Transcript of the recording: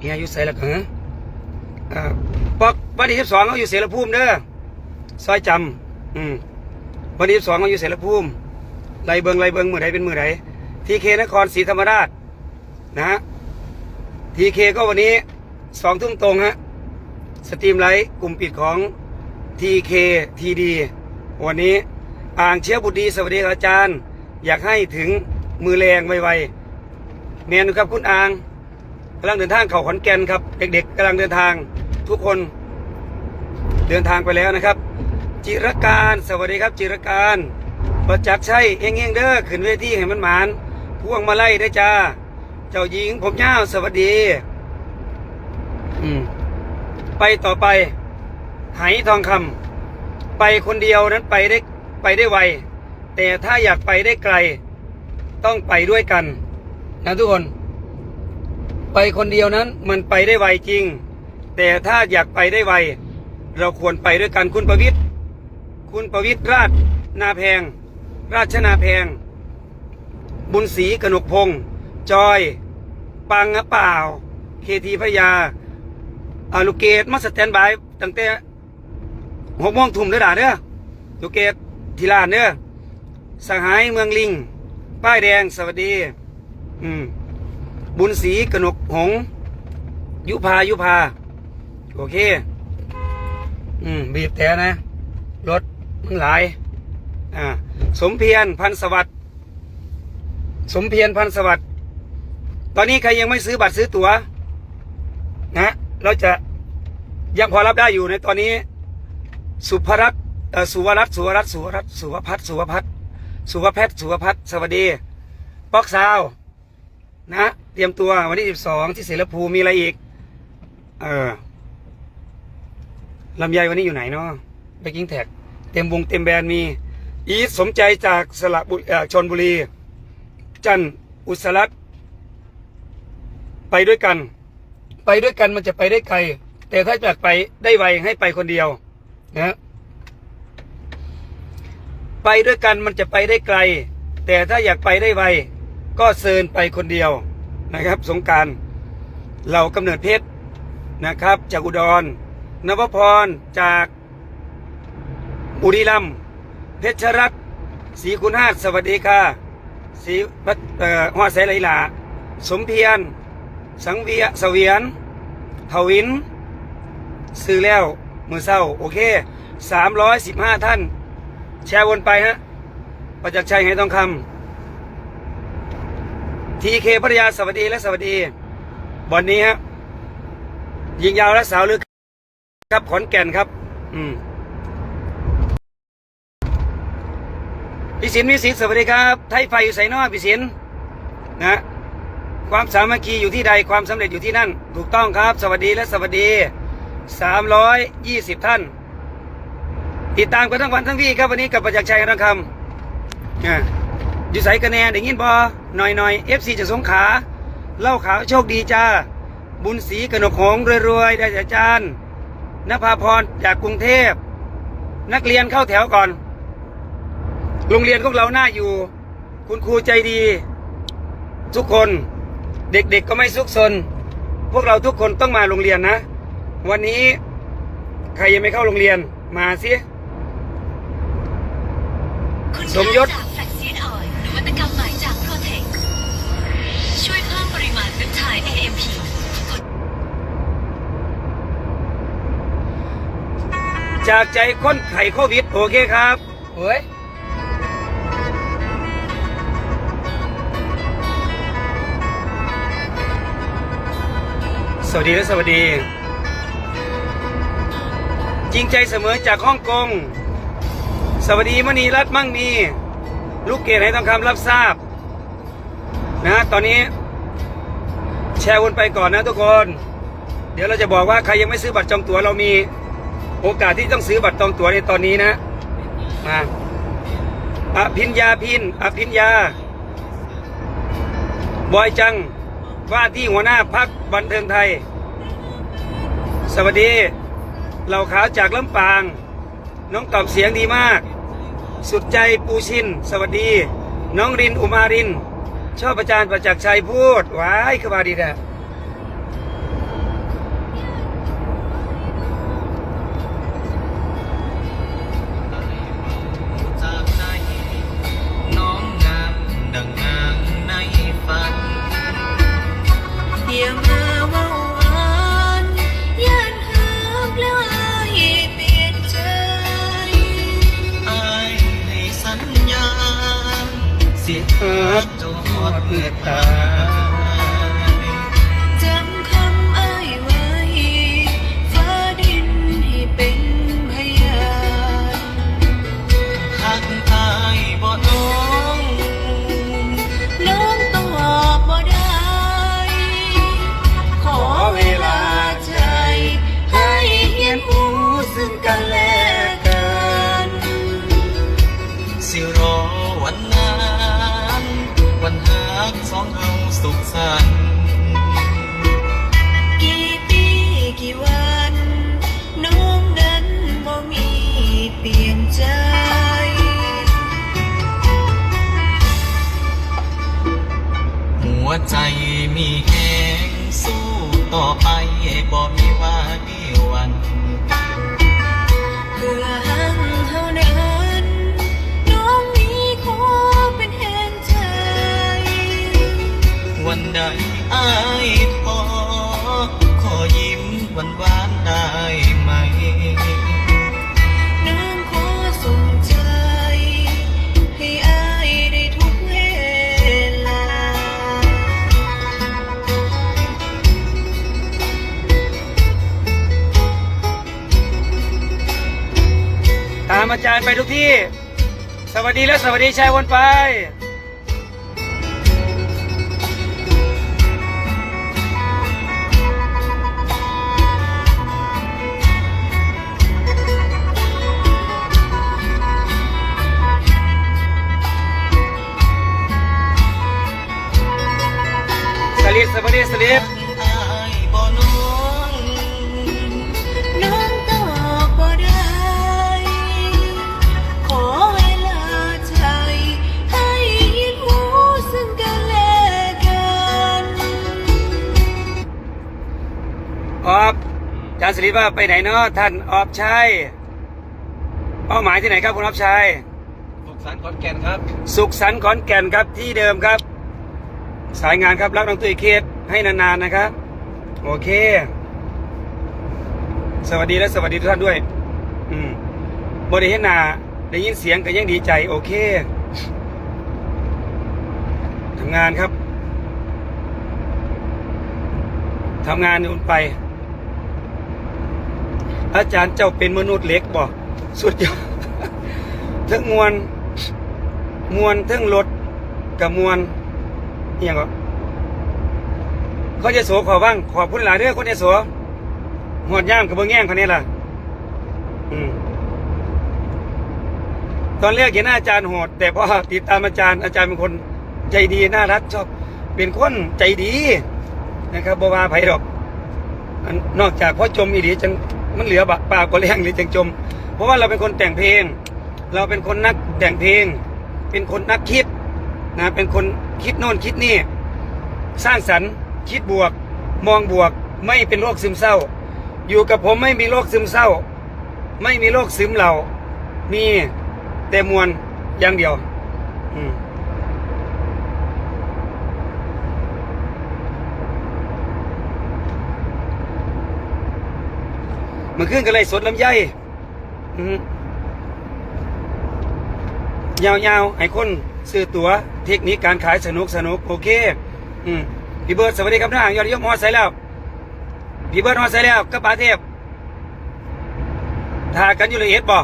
เฮียอยู่ใส่ละเหรออ่าปอกวันที่สิบสองเขาอยู่เสรภูมิเด้อซอยจำอืมวันที่สิบสองเขาอยู่เสรภูมิไรเบิงไรเบิงมือไหนเป็นมือไหนทีเคนครศรีธรรมราชนะฮะทีเคก็วันนี้สองทุ่มตรงฮะสตรีมไลท์กลุ่มปิดของทีเคทีดีวันนี้อ่างเชื้อบุตรดีสวัสดีครับอาจารย์ อยากให้ถึงมือแรงไวๆเมียนครับคุณอ่าง กำลังเดินทางเขาขอนแก่นครับ เด็กๆกำลังเดินทางทุกคนเดินทางไปแล้วนะครับ จิรการสวัสดีครับ จิรการประจักษ์ชัยเองเองเด้อขึ้นเวทีให้มันหมานพวงมาไล่ได้จ้า เจ้าหญิงผมยาสวัสดี อืมไปต่อไป ไหทองคำไปคนเดียวนั้นไปได้ไปได้ไว แต่ถ้าอยากไปได้ไกล ต้องไปด้วยกัน นะทุกคน ไปคนเดียวนั้นมันไปได้ไวจริง แต่ถ้าอยากไปได้ไว เราควรไปด้วยกันคุณประวิทย์คุณประวิทย์ราชนาแพง ราชนาแพง บุญศรีกนกพงษ์จอย ปังหะเปล่า เคทีพยาอาลูกเกตมาสแตนบายตั้งแต่หกโมงทุ่มเด้อด่าเด้อลูกเกตทีลานเด้อสหายเมืองลิง ป้ายแดงสวัสดี อืม บุญศรีกนกหงส์ยุพายุพา โอเค อืม บีบแต่นะ รถมันหลาย อ่า สมเพียรพันสวัสดิ์สมเพียรพันสวัสดิ์ตอนนี้ใครยังไม่ซื้อบัตรซื้อตั๋ว นะ เราจะยังพอรับได้อยู่ในตอนนี้ สุภรัตสุวรัตสุวรัตสุวรัตสุวพัฒสุวพัฒสุวแพทย์สุวพัฒสวัสดีป๊อกซาว นะเตรียมตัววันที่สิบสองที่เสรภูมิมีอะไรอีก เออลำไยวันนี้อยู่ไหนเนาะไปกิ้งแท็กเต็มวงเต็มแบรนด์มี อีทสมใจจากสระบุรีเอชนบุรี จันอุสรัตไปด้วยกัน ไปด้วยกันมันจะไปได้ไกล แต่ถ้าอยากไปได้ไวให้ไปคนเดียวนะไปด้วยกันมันจะไปได้ไกล แต่ถ้าอยากไปได้ไว ก็เซินไปคนเดียวนะครับ สงการเรากำเนิดเพชรนะครับ จากอุดรนวพรจากบุรีรัมย์เพชรรัตน์ศรีคุณาสวัสดีค่ะศรีพัฒเออหัวแสไหลหลาสมเพียร สังเวียเสวียนทวิน ซื้อแล้วมือเศร้า โอเคสามร้อยสิบห้าท่าน แชร์วนไปฮะประจักษ์ชัยไหทองคำ ทีเคพัทยาสวัสดีและสวัสดีบอลนี้ฮะยิงยาวและสาวลึกครับขอนแก่นครับ อืมพี่สินพี่สินสวัสดีครับ ไทยไฟอยู่ใส่นอพี่สินนะความสามัคคีอยู่ที่ใดความสำเร็จอยู่ที่นั่น ถูกต้องครับ สวัสดีและสวัสดีสามร้อยยี่สิบท่าน ติดตามกันทั้งวันทั้งวี่ครับวันนี้กับประจักษ์ชัยรังคำอยู่ใส่กันแน่ได้ยินบอ หน่อยหน่อยเอฟซีจะสงขลาเล่าขาวโชคดีจ้า บุญศรีกนกหงส์รวยๆ ได้จากอาจารย์นภาพรจากกรุงเทพ นักเรียนเข้าแถวก่อน โรงเรียนของเราหน้าอยู่ คุณครูใจดี ทุกคนเด็กๆก็ไม่ซุกซน พวกเราทุกคนต้องมาโรงเรียนนะ วันนี้ใครยังไม่เข้าโรงเรียนมาสิคุณสมยศ ค่าจากแฟลกซีดออยล์นวัตกรรมใหม่จากโปรเทคช่วยเพิ่มปริมาณเปปไทด์ AMP กดจากใจคนไข้โควิด โอเคครับเฮ้ยสวัสดีและสวัสดี จริงใจเสมอจากฮ่องกง สวัสดีมณีรัตน์มั่งมี ลูกเกดให้ต้องคำรับทราบ นะ ตอนนี้ แชร์วนไปก่อนนะทุกคน เดี๋ยวเราจะบอกว่าใครยังไม่ซื้อบัตรจองตั๋วเรามีโอกาสที่ต้องซื้อบัตรจองตั๋วในตอนนี้นะมาอภิญญาพินอภิญญา บอยจัง ว่าที่หัวหน้าพักบันเทิงไทย สวัสดี เหล่าขาวจากลำปาง น้องตอบเสียงดีมาก สุดใจปูชิน สวัสดี น้องรินอุมาริน ชอบอาจารย์ประจักษ์ชัยพูดว้ายขบาดีนะ วใจมีแหงสู้ต่อไปบ่มีว่าดีวันเพื่อหังเฮานั้นน้องนี้ขอเป็นแห่งใจ วันใดอายท้อขอยิ้มหวานหวานๆได้ อาจารย์ไปทุกที่ สวัสดีและสวัสดีชายวนไป รย์สลิปว่าไปไหนเนาะท่านออบชัยเป้าหมายที่ไหนครับคุณออบชัยสุขสันต์ขอนแก่นครับ สุขสันต์ขอนแก่นครับที่เดิมครับ สายงานครับรักน้องตุ้ยเคสให้นานๆนะครับ โอเค สวัสดีและสวัสดีทุกท่านด้วย อืมบริเห็นหนาได้ยินเสียงก็ยังดีใจ โอเคทำงานครับทำงานนู่นไป อาจารย์เจ้าเป็นมนุษย์เล็กบอกสุดยอดทั้งมวลมวนเทั้งรถกับมวนอหย่างก็เขาจะโสขอบ้างขอบคุณหลายเด้อคนจะโสหอดย่ามกับเบิ้งแง่งคนนี้ล่ะอืมตอนแรกเห็นอาจารย์โหด แต่พอติดตามอาจารย์ อาจารย์เป็นคนใจดีน่ารักชอบ เป็นคนใจดีนะครับบวาไผดอก นอกจากพ่อจมอีหลีจัง มันเหลือบปากก็แรงหรือจังจม เพราะว่าเราเป็นคนแต่งเพลง เราเป็นคนนักแต่งเพลง เป็นคนนักคิดนะเป็นคนคิดโน่นคิดนี่ สร้างสรรค์คิดบวก มองบวก ไม่เป็นโรคซึมเศร้า อยู่กับผมไม่มีโรคซึมเศร้า ไม่มีโรคซึมเหล่ามีแต่มวลอย่างเดียว อืม มันขึ้นกันเลยสดลำไยอืมยาวๆให้คนซื้อตั๋วเทคนิคการขายสนุกสนุกโอเค อืมพี่เบิร์ดสวัสดีครับน้าอ่างยอดยมฮอใส่แล้วพี่เบิร์ดฮอใส่แล้วกระปาเทพถ่ากันอยู่ลยเอียดบ่